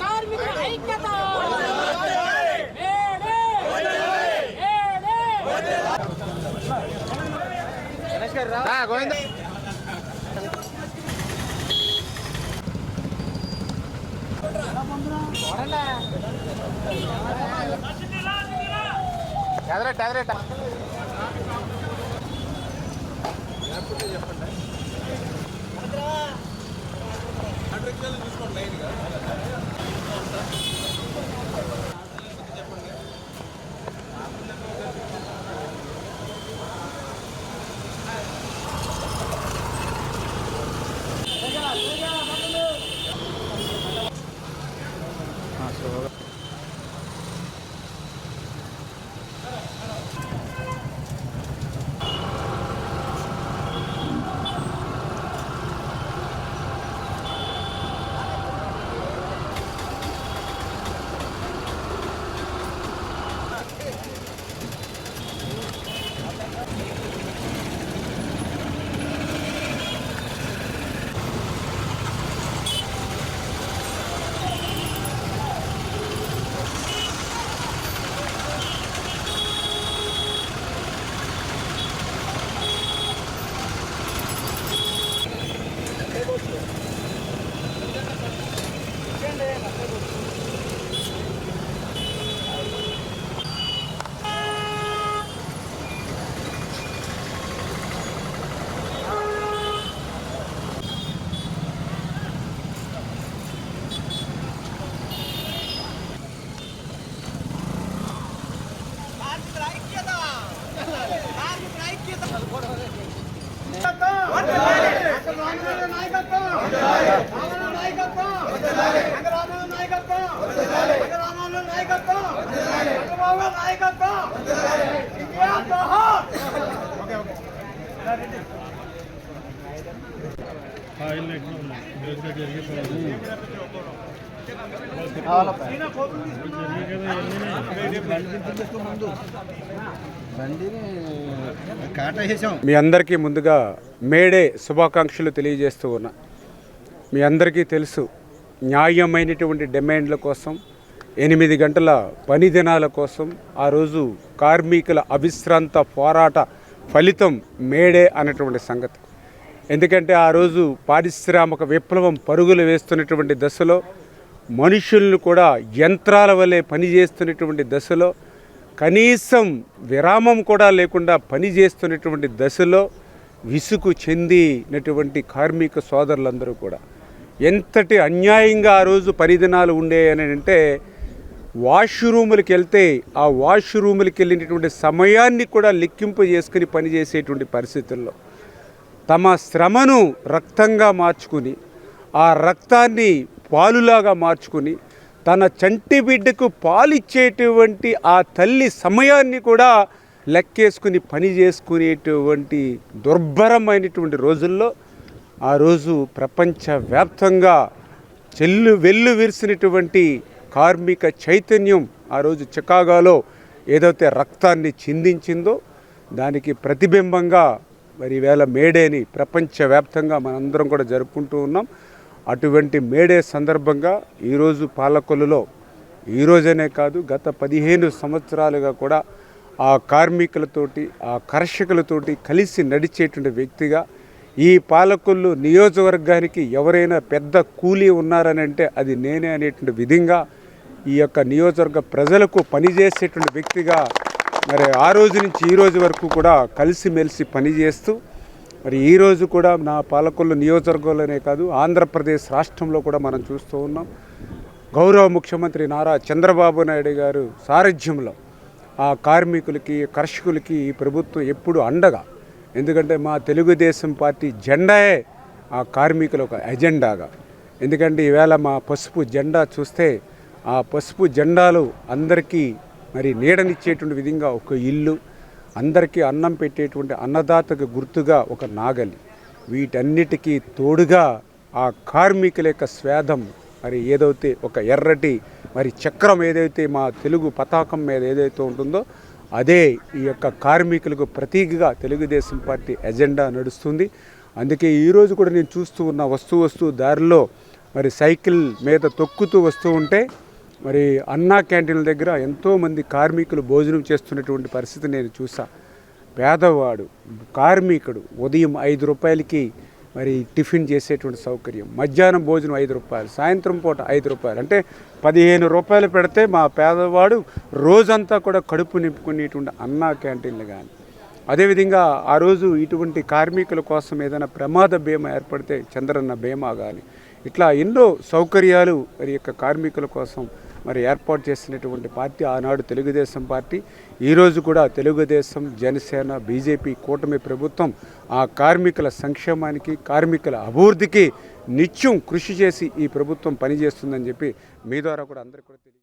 కార్మికుల ఐక్యత. Hundred kilo use ಮಾಡಿ ಈಗ మీ అందరికీ ముందుగా మేడే శుభాకాంక్షలు తెలియజేస్తూ ఉన్నా. మీ అందరికీ తెలుసు న్యాయమైనటువంటి డిమాండ్ల కోసం ఎనిమిది గంటల పని దినాల కోసం ఆ రోజు కార్మికుల అవిశ్రాంత పోరాట ఫలితం మేడే అనేటువంటి సంగతి. ఎందుకంటే ఆ రోజు పారిశ్రామిక విప్లవం పరుగులు వేస్తున్నటువంటి దశలో మనుషులను కూడా యంత్రాల వలె పనిచేస్తున్నటువంటి దశలో కనీసం విరామం కూడా లేకుండా పనిచేస్తున్నటువంటి దశలో విసుగు చెందినటువంటి కార్మిక సోదరులందరూ కూడా. ఎంతటి అన్యాయంగా ఆ రోజు పరిదినాలు ఉండేయని అంటే వాష్రూములకి వెళ్తే ఆ వాష్రూములకి వెళ్ళినటువంటి సమయాన్ని కూడా లెక్కింపు చేసుకుని పనిచేసేటువంటి పరిస్థితుల్లో తమ శ్రమను రక్తంగా మార్చుకుని ఆ రక్తాన్ని పాలులాగా మార్చుకుని తన చంటి బిడ్డకు పాలిచ్చేటువంటి ఆ తల్లి సమయాన్ని కూడా లెక్కేసుకుని పని చేసుకునేటువంటి దుర్భరమైనటువంటి రోజుల్లో ఆ రోజు ప్రపంచవ్యాప్తంగా చెల్లు వెల్లు విరిసినటువంటి కార్మిక చైతన్యం ఆ రోజు చికాగోలో ఏదైతే రక్తాన్ని చిందించిందో దానికి ప్రతిబింబంగా మరి వేళ మేడేని ప్రపంచవ్యాప్తంగా మనందరం కూడా జరుపుకుంటూ ఉన్నాం. అటువంటి మేడే సందర్భంగా ఈరోజు పాలకొల్లులో ఈరోజనే కాదు గత పదిహేను సంవత్సరాలుగా కూడా ఆ కార్మికులతోటి ఆ కర్షకులతోటి కలిసి నడిచేటువంటి వ్యక్తిగా ఈ పాలకొల్లు నియోజకవర్గానికి ఎవరైనా పెద్ద కూలీ ఉన్నారని అంటే అది నేనే అనేటువంటి విధంగా ఈ యొక్క నియోజకవర్గ ప్రజలకు పనిచేసేటువంటి వ్యక్తిగా మరి ఆ రోజు నుంచి ఈ రోజు వరకు కూడా కలిసిమెలిసి పనిచేస్తూ మరి ఈ రోజు కూడా నా పాలకొల్లు నియోజకవర్గంలోనే కాదు ఆంధ్రప్రదేశ్ రాష్ట్రంలో కూడా మనం చూస్తూ ఉన్నాం. గౌరవ ముఖ్యమంత్రి నారా చంద్రబాబు నాయుడు గారు సారథ్యంలో ఆ కార్మికులకి కర్షకులకి ఈ ప్రభుత్వం ఎప్పుడు అండగా ఎందుకంటే మా తెలుగుదేశం పార్టీ జెండాయే ఆ కార్మికుల ఒక ఎజెండాగా. ఎందుకంటే ఈవేళ మా పసుపు జెండా చూస్తే ఆ పసుపు జెండాలు అందరికీ మరి నీడనిచ్చేటువంటి విధంగా ఒక ఇల్లు అందరికీ అన్నం పెట్టేటువంటి అన్నదాతకు గుర్తుగా ఒక నాగలి. వీటన్నిటికీ తోడుగా ఆ కార్మికుల యొక్క స్వేదం మరి ఏదైతే ఒక ఎర్రటి మరి చక్రం ఏదైతే మా తెలుగు పతాకం మీద ఏదైతే ఉంటుందో అదే ఈ యొక్క కార్మికులకు ప్రతీకగా తెలుగుదేశం పార్టీ ఎజెండా నడుస్తుంది. అందుకే ఈరోజు కూడా నేను చూస్తూ ఉన్న వస్తూ వస్తూ దారిలో మరి సైకిల్ మీద తొక్కుతూ వస్తూ ఉంటే మరి అన్నా క్యాంటీన్ల దగ్గర ఎంతోమంది కార్మికులు భోజనం చేస్తున్నటువంటి పరిస్థితి నేను చూసా. పేదవాడు కార్మికుడు ఉదయం ఐదు రూపాయలకి మరి టిఫిన్ చేసేటువంటి సౌకర్యం. మధ్యాహ్నం భోజనం ఐదు రూపాయలు సాయంత్రం పూట ఐదు రూపాయలు. అంటే పదిహేను రూపాయలు పెడితే మా పేదవాడు రోజంతా కూడా కడుపు నింపుకునేటువంటి అన్నా క్యాంటీన్లు కానీ అదేవిధంగా ఆ రోజు ఇటువంటి కార్మికుల కోసం ఏదైనా ప్రమాద బీమా ఏర్పడితే చంద్రన్న బీమా కానీ ఇట్లా ఎన్నో సౌకర్యాలు మరి యొక్క కార్మికుల కోసం మరి ఏర్పాటు చేసినటువంటి పార్టీ ఆనాడు తెలుగుదేశం పార్టీ ఈరోజు కూడా తెలుగుదేశం జనసేన బీజేపీ కూటమి ప్రభుత్వం ఆ కార్మికుల సంక్షేమానికి కార్మికుల అభివృద్ధికి నిత్యం కృషి చేసి ఈ ప్రభుత్వం పనిచేస్తుందని చెప్పి మీ ద్వారా కూడా అందరికీ కూడా తెలియ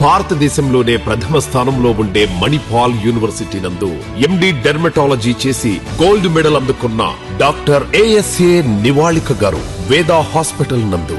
భారతదేశంలోనే ప్రథమ స్థానంలో ఉండే మణిపాల్ యూనివర్సిటీ నందు ఎండి డెర్మటాలజీ చేసి గోల్డ్ మెడల్ అందుకున్న doctor ASA Nivalika garu Veda hospital నందు